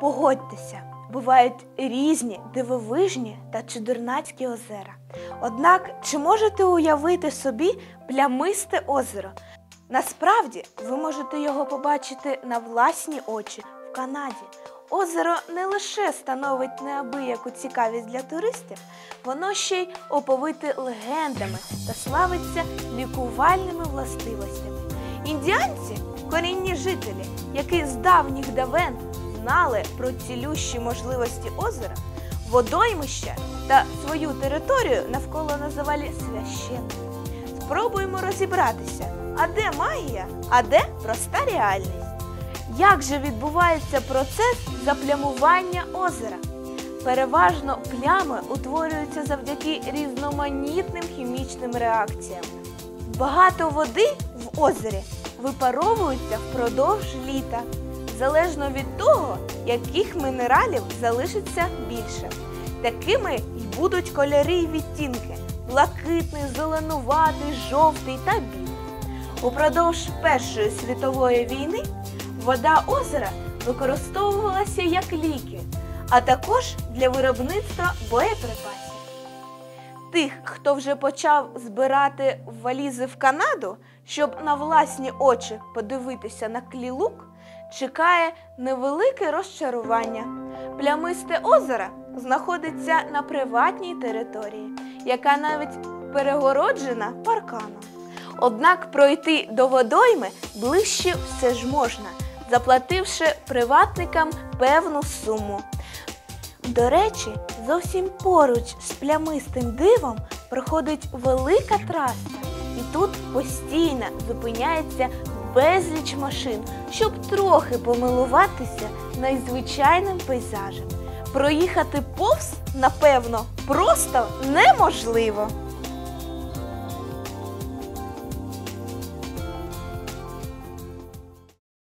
Погодьтеся, бувають різні дивовижні та чудернацькі озера. Однак, чи можете уявити собі плямисте озеро? Насправді, ви можете його побачити на власні очі в Канаді. Озеро не лише становить неабияку цікавість для туристів, воно ще й оповите легендами та славиться лікувальними властивостями. Індіанці корінні жителі, які з давніх давен знали про цілющі можливості озера, водоймища та свою територію навколо називали священною. Спробуємо розібратися, а де магія, а де проста реальність. Як же відбувається процес заплямування озера? Переважно плями утворюються завдяки різноманітним хімічним реакціям. Багато води в озері випаровується впродовж літа, залежно від того, яких мінералів залишиться більше. Такими й будуть кольори й відтінки блакитний, зеленуватий, жовтий та білий. Упродовж Першої світової війни вода озера використовувалася як ліки, а також для виробництва боєприпасів. Тих, хто вже почав збирати валізи в Канаду, щоб на власні очі подивитися на клілук, чекає невелике розчарування. Плямисте озеро знаходиться на приватній території, яка навіть перегороджена парканом. Однак пройти до водойми ближче все ж можна, заплативши приватникам певну суму. До речі, зовсім поруч з плямистим дивом проходить велика траса, і тут постійно зупиняється безліч машин, щоб трохи помилуватися найзвичайним пейзажем. Проїхати повз, напевно, просто неможливо.